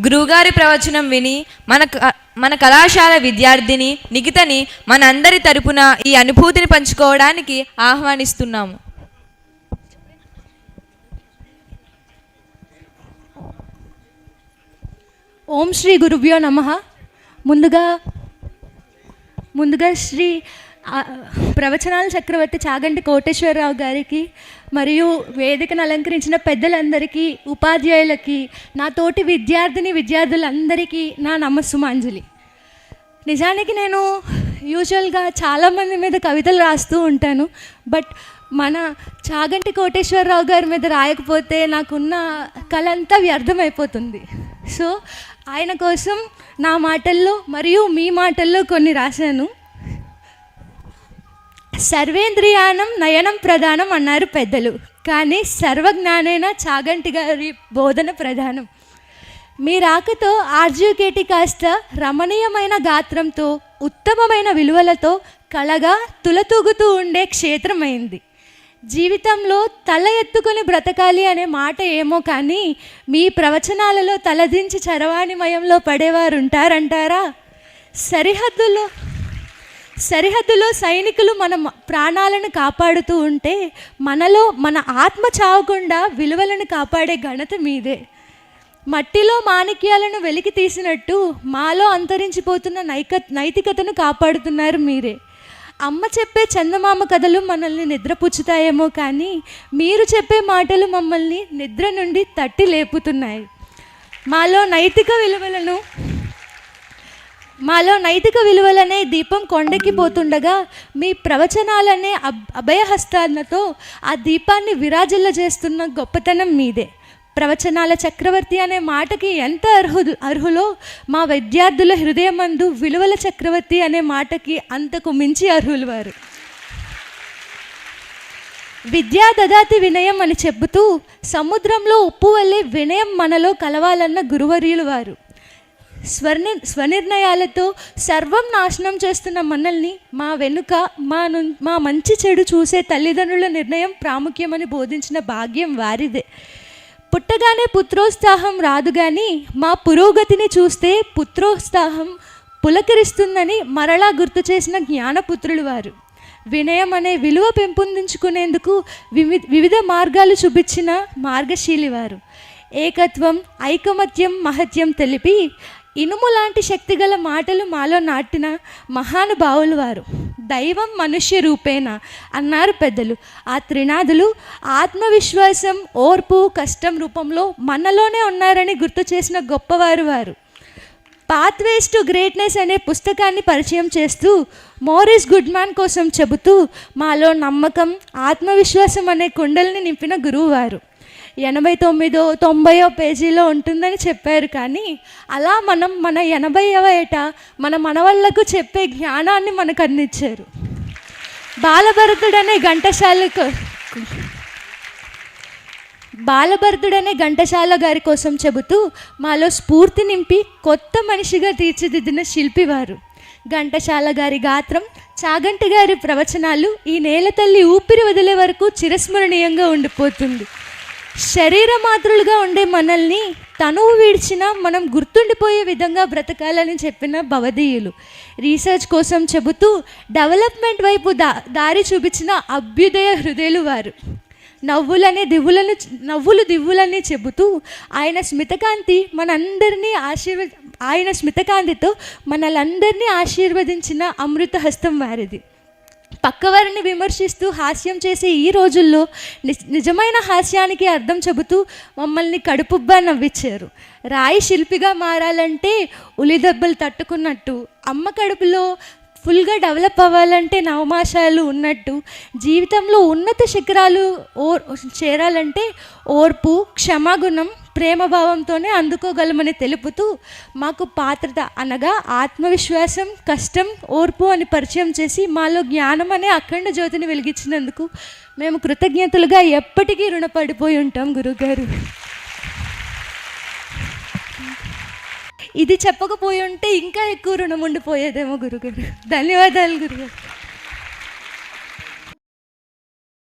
గురువుగారి ప్రవచనం విని మన క- మన కళాశాల విద్యార్థిని నిఖితని మన అందరి తరపున ఈ అనుభూతిని పంచుకోవడానికి ఆహ్వానిస్తున్నాము. ఓం శ్రీ గురుభ్యో నమ. ముందుగా ముందుగా శ్రీ ప్రవచనాల చక్రవర్తి చాగంటి కోటేశ్వరరావు గారికి మరియు వేదికను అలంకరించిన పెద్దలందరికీ ఉపాధ్యాయులకి నా తోటి విద్యార్థిని విద్యార్థులందరికీ నా నమస్సుమాంజలి. నిజానికి నేను యూజువల్గా చాలామంది మీద కవితలు రాస్తూ ఉంటాను బట్ మన చాగంటి కోటేశ్వరరావు గారి మీద రాయకపోతే నాకున్న కళ అంతా వ్యర్థమైపోతుంది. సో ఆయన కోసం నా మాటల్లో మరియు మీ మాటల్లో కొన్ని రాశాను. సర్వేంద్రియానం నయనం ప్రధానం అన్నారు పెద్దలు. కానీ సర్వజ్ఞానైన చాగంటి గారి బోధన ప్రధానం. మీ రాకతో ఆర్జీకేటి కాస్త రమణీయమైన గాత్రంతో ఉత్తమమైన విలువలతో కళగా తులతూగుతూ ఉండే క్షేత్రమైంది. జీవితంలో తల ఎత్తుకొని బ్రతకాలి అనే మాట ఏమో కానీ మీ ప్రవచనాలలో తలదించి చరవాణిమయంలో పడేవారు ఉంటారంటారా సరిహద్దులో సరిహద్దులో సైనికులు మన ప్రాణాలను కాపాడుతూ ఉంటే మనలో మన ఆత్మ చావకుండా విలువలను కాపాడే ఘనత మీదే. మట్టిలో మాణిక్యాలను వెలికి తీసినట్టు మాలో అంతరించిపోతున్న నైక నైతికతను కాపాడుతున్నారు మీరే. అమ్మ చెప్పే చందమామ కథలు మనల్ని నిద్రపుచ్చుతాయేమో కానీ మీరు చెప్పే మాటలు మమ్మల్ని నిద్ర నుండి తట్టి లేపుతున్నాయి. మాలో నైతిక విలువలను మాలో నైతిక విలువలనే దీపం కొండెక్కిపోతుండగా మీ ప్రవచనాలనే అబ్ అభయహస్తాలతో ఆ దీపాన్ని విరాజిల్ల చేస్తున్న గొప్పతనం మీదే. ప్రవచనాల చక్రవర్తి అనే మాటకి ఎంత అర్హు అర్హులో మా విద్యార్థుల హృదయమందు విలువల చక్రవర్తి అనే మాటకి అంతకు మించి అర్హులు వారు. విద్యా దదాతి వినయం అని చెబుతూ సముద్రంలో ఉప్పు వల్లే వినయం మనలో కలవాలన్న గురువర్యులు వారు. స్వర్ణ స్వనిర్ణయాలతో సర్వం నాశనం చేస్తున్న మనల్ని మా వెనుక మా ను మా మంచి చెడు చూసే తల్లిదండ్రుల నిర్ణయం ప్రాముఖ్యమని బోధించిన భాగ్యం వారిదే. పుట్టగానే పుత్రోత్సాహం రాదు కానీ మా పురోగతిని చూస్తే పుత్రోత్సాహం పులకరిస్తుందని మరలా గుర్తు చేసిన జ్ఞానపుత్రులు వారు. వినయం అనే విలువ పెంపొందించుకునేందుకు వివి వివిధ మార్గాలు చూపించిన మార్గశీలి వారు. ఏకత్వం ఐకమత్యం మహత్యం తెలిపి ఇనుము లాంటి శక్తిగల మాటలు మాలో నాటిన మహానుభావులు వారు. దైవం మనుష్య రూపేణ అన్నారు పెద్దలు. ఆ త్రినాదులు ఆత్మవిశ్వాసం ఓర్పు కష్టం రూపంలో మనలోనే ఉన్నారని గుర్తు చేసిన గొప్పవారు వారు. పాత్వేస్ టు గ్రేట్నెస్ అనే పుస్తకాన్ని పరిచయం చేస్తూ మోరిస్ గుడ్మాన్ కోసం చెబుతూ మాలో నమ్మకం ఆత్మవిశ్వాసం అనే కుండల్ని నింపిన గురువు వారు. ఎనభై తొమ్మిదో తొంభయో పేజీలో ఉంటుందని చెప్పారు కానీ అలా మనం మన ఎనభైవ ఏట మన మనవళ్ళకు చెప్పే జ్ఞానాన్ని మనకు అందించారు. బాలభరతుడనే ఘంటశాలకు బాలభరతుడనే ఘంటశాల గారి కోసం చెబుతూ మాలో స్ఫూర్తి నింపి కొత్త మనిషిగా తీర్చిదిద్దిన శిల్పి వారు. ఘంటశాల గారి గాత్రం చాగంటి గారి ప్రవచనాలు ఈ నేల తల్లి ఊపిరి వదిలే వరకు చిరస్మరణీయంగా ఉండిపోతుంది. శరీర మాతృలుగా ఉండే మనల్ని తనువు వీడ్చిన మనం గుర్తుండిపోయే విధంగా బ్రతకాలని చెప్పిన భవదీయులు. రీసెర్చ్ కోసం చెబుతూ డెవలప్మెంట్ వైపు దా దారి చూపించిన అభ్యుదయ హృదయులు వారు. నవ్వులని దివ్వులను నవ్వులు దివ్వులని చెబుతూ ఆయన స్మితకాంతి మనందరినీ ఆశీర్వ ఆయన స్మితకాంతితో మనలందరినీ ఆశీర్వదించిన అమృత హస్తం వారిది. పక్కవారిని విమర్శిస్తూ హాస్యం చేసే ఈ రోజుల్లో నిజమైన హాస్యానికి అర్థం చెబుతూ మమ్మల్ని కడుపుబ్బా నవ్వించారు రాయి శిల్పిగా మారాలంటే ఉలి దెబ్బలు తట్టుకున్నట్టు అమ్మ కడుపులో ఫుల్గా డెవలప్ అవ్వాలంటే నవమాషాలు ఉన్నట్టు జీవితంలో ఉన్నత శిఖరాలు ఓ చేరాలంటే ఓర్పు క్షమాగుణం ప్రేమభావంతోనే అందుకోగలమని తెలుపుతూ మాకు పాత్రత అనగా ఆత్మవిశ్వాసం కష్టం ఓర్పు అని పరిచయం చేసి మాలో జ్ఞానం అనే అఖండ జ్యోతిని వెలిగించినందుకు మేము కృతజ్ఞతలుగా ఎప్పటికీ రుణపడిపోయి ఉంటాం గురుగారు. ఇది చెప్పకపోయి ఉంటే ఇంకా ఎక్కువ రుణం ఉండిపోయేదేమో గురుగారు. ధన్యవాదాలు గురుగారు.